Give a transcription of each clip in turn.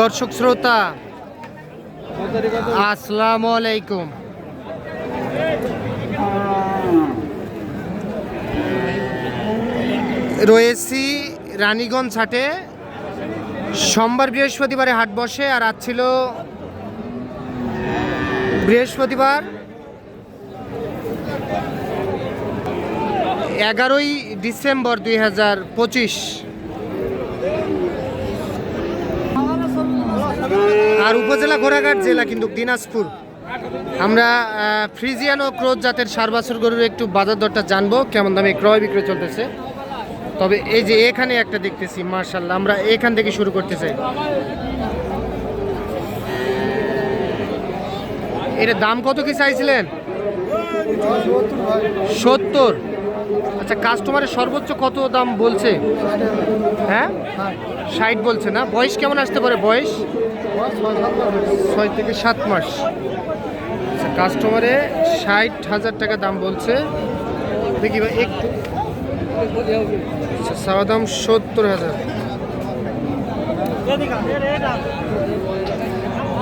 দর্শক শ্রোতা, আসসালামু আলাইকুম। রয়েছি রানীগঞ্জ হাটে। সোমবার বৃহস্পতিবারে হাট বসে, আর আজ ছিল বৃহস্পতিবার এগারোই ডিসেম্বর দুই হাজার পঁচিশ। আর উপজেলা ঘোড়াঘাট জেলা কিন্তু দিনাজপুর। আমরা ফ্রিজিয়ান ও ক্রোজ জাতের সার বাছুর গরুর একটু বাজার দরটা জানব, কেমন দামে ক্রয় বিক্রয় চলতেছে। তবে এই যে এখানে একটা দেখতেছি মার্শাল্লাহ আমরা এখান থেকে শুরু করতে চাই। এর দাম কত কি চাইছিলেন? সত্তর। আচ্ছা কাস্টমারের সর্বোচ্চ কত দাম বলছে? হ্যাঁ? ষাট বলছে না। বয়স কেমন আসতে পারে? বয়স? ছয় থেকে সাত মাস। আচ্ছা কাস্টমারে ষাট হাজার টাকা দাম বলছে। দেখি ভাই একটু আচ্ছা চাওয়া দাম সত্তর হাজার।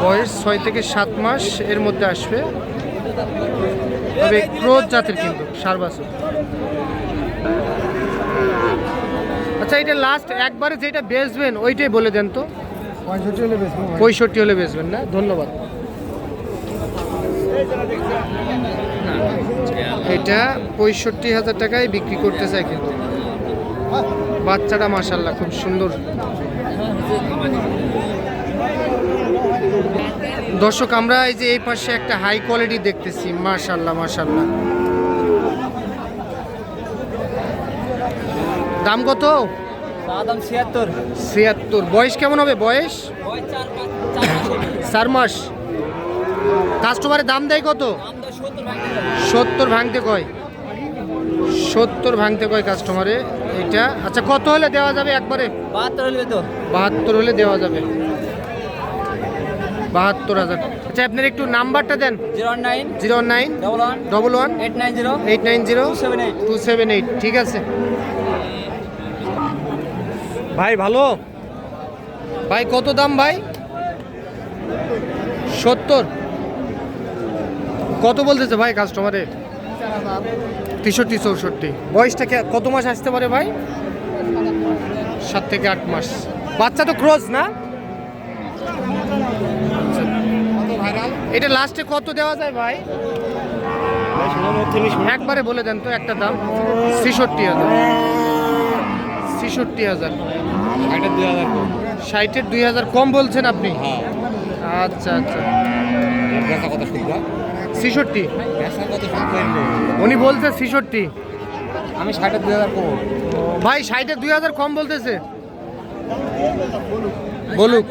বয়স ছয় থেকে সাত মাস, এর মধ্যে আসবে। তবে ক্রোধ জাতের কিন্তু, সার বাছুর। আচ্ছা এটা লাস্ট একবারে যেটা বেচবেন ওইটাই বলে দেন তো। পঁয়ষট্টি হলে বেচবেন না? ধন্যবাদ। এটা পঁয়ষট্টি হাজার টাকায় বিক্রি করতে চাই কিন্তু। বাচ্চাটা মাসাল্লাহ খুব সুন্দর। দর্শক আমরা এই যে এই পাশে একটা হাই কোয়ালিটি দেখতেছি। মাশাল্লাহ মাশাল্লাহ দাম কত? দাম ছিয়াত্তর। ছিয়াত্তর। বয়স কেমন হবে? বয়স? চার মাস কাস্টমারের দাম দেয় কত? সত্তর ভাঙতে কয়। সত্তর ভাঙতে কয়? কাস্টমারে। এটা আচ্ছা কত হলে দেওয়া যাবে একবারে? বাহাত্তর হলে তো। বাহাত্তর হলে দেওয়া যাবে। বাহাত্তর হাজার। আচ্ছা আপনার একটু নাম্বারটা দেন। Zero nine. Zero nine. Double one. Double one. Eight nine zero. Eight nine zero. Seven eight. Two seven eight. ঠিক আছে। ভাই ভালো? ভাই কত দাম ভাই? সত্তর। কত বলতেছে ভাই কাস্টমারে তেষট্টি চৌষট্টি। বয়সটা কত মাস আসতে পারে ভাই? সাত থেকে আট মাস। বাচ্চা তো ক্রস না। এটা লাস্টে কত দেওয়া যায় ভাই? একবারে বলে দেন তো একটা দাম। ছেষট্টি হাজার। ছেষট্টি হাজার। ষাটের দুই হাজার কম বলছেন আপনি? হ্যাঁ। আচ্ছা আচ্ছা। ছেষট্টি? উনি বলছে ছেষট্টি। আমি ষাটের দুই হাজার কম। ভাই ষাটের দুই হাজার কম বলতেছে। বলুক।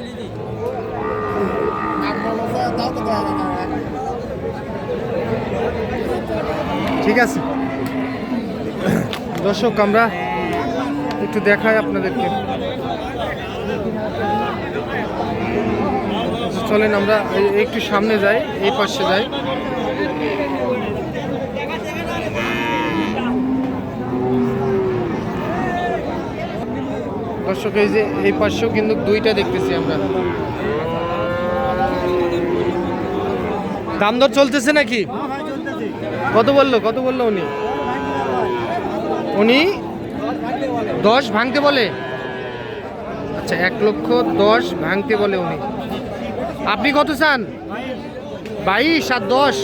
ঠিক আছে। দর্শক আমরা একটু দেখায় আপনাদেরকে। চলেন আমরা একটু সামনে যাই এই পাশে যাই। দর্শক এই যে এই পাশেও কিন্তু দুইটা দেখতেছি আমরা। দাম দর চলতেছে নাকি? কত বলল? কত বলল উনি? উনি দশ ভাঙতে বলে? আচ্ছা এক লক্ষ দশ ভাঙতে বলে উনি। আপনি কত চান? বাইশ আর দশ।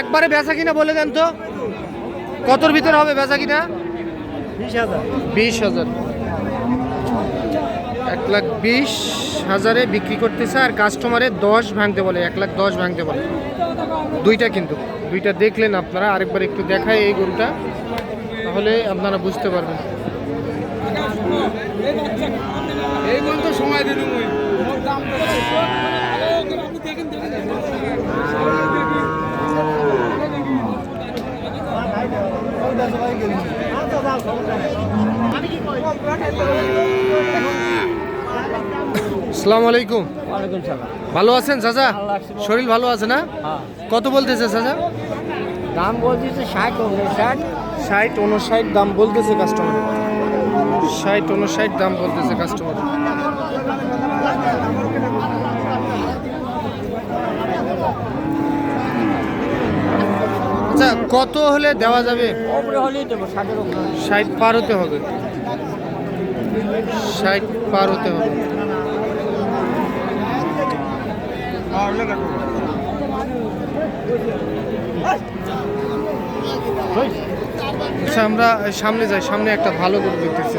একবারে বেচা কিনা বলে দেন তো। কতর ভিতরে হবে বেচা কিনা? বিশ হাজার। এক লাখ বিশ হাজারে বিক্রি করতেছে আর কাস্টমারে দশ ভাঙতে বলে এক লাখ দশ ভাঙতে বলে। দুইটা কিন্তু। দুইটা দেখলেন আপনারা আরেকবার একটু দেখায় এই গরুটা। তাহলে আপনারা বুঝতে পারবেন। এই পর্যন্ত সময় দিন আসসালামু আলাইকুম। ভালো আছেন চাচা? শরীর ভালো আছে না? হ্যাঁ। কত বলতেছে চাচা? দাম বলতেছে ষাট ষাট ষাট উনষাট দাম বলতেছে কাস্টমার ষাট উনষাট দাম বলতেছে কাস্টমার আচ্ছা কত হলে দেওয়া যাবে? ষাট পার হতে হবে। ষাট পার হতে হবে। Hey! আচ্ছা আমরা সামনে যাই সামনে একটা ভালো গরু দেখতেছি।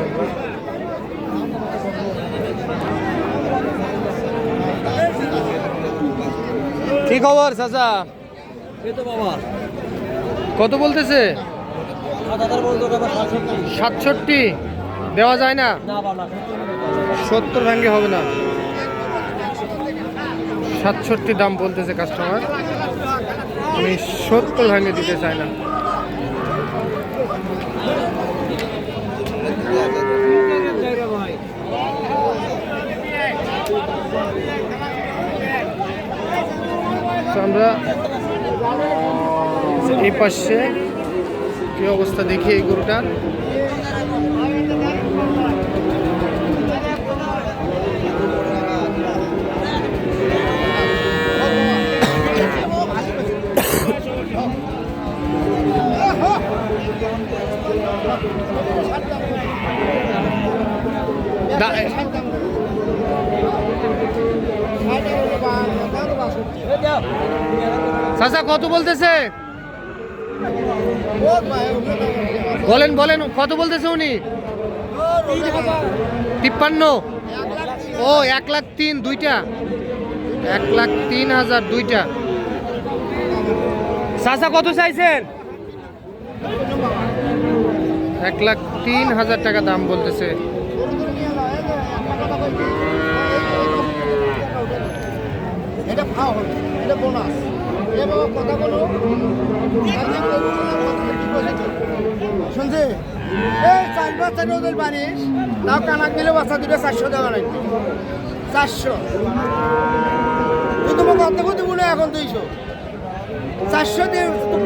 কি খবর চাচা? কত বলতেছে? সাতষট্টি। দেওয়া যায় না? না সত্তর ভাঙ্গে হবে না। সাতষট্টি দাম বলতেছে কাস্টমার আমি সত্তর ভাঙ্গে দিতে চাই না ভাই তো আমরা এই পাশে। কি অবস্থা দেখি এই গরুটার কত বলতেছে? বলেন বলেন, কত বলতেছে উনি? তিপ্পান্ন। ও, এক লাখ তিন, দুইটা। এক লাখ তিন হাজার দুইটা। চাচা, কত চাইছেন? এক লাখ তিন হাজার টাকা দাম বলতেছে। এটা খাওয়া হবে এটা বোনাস। এ বাবা কথা বলো। শুনছি? এই চার বাচ্চা ওদের বাড়ির তাও কানাক দিলে বাচ্চা দুটো চারশো দেওয়া লাগবে। চারশো। তোমাকে কত কত মনে এখন দুইশো চারশো দিয়ে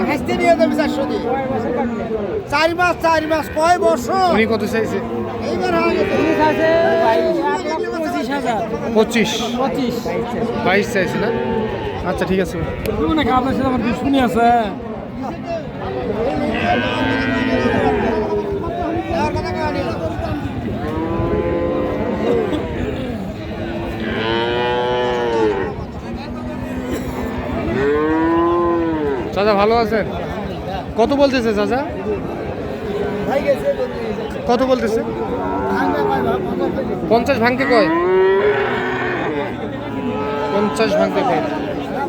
হাসতে নিয়ে যাবে চারশো দিয়ে। চার মাস চার মাস কয় বছর? কত চাইছে? এইবার হয়ে গেছে। হাজার। পঁচিশ। পঁচিশ। বাইশ চাইছে না? আচ্ছা ঠিক আছে। নাকি আপনার সাথে আমার দুশ্মনী আছে। চাচা ভালো আছেন? কত বলতেছে চাচা? কত বলতেছে? পঞ্চাশ ভাঙতে কয়? পঞ্চাশ ভাঙতে কয়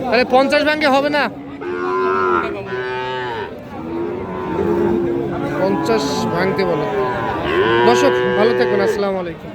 তাহলে পঞ্চাশ ভাঙে হবে না? পঞ্চাশ ভাঙতে বলো। দর্শক, ভালো থাকবেন। আসসালামু আলাইকুম।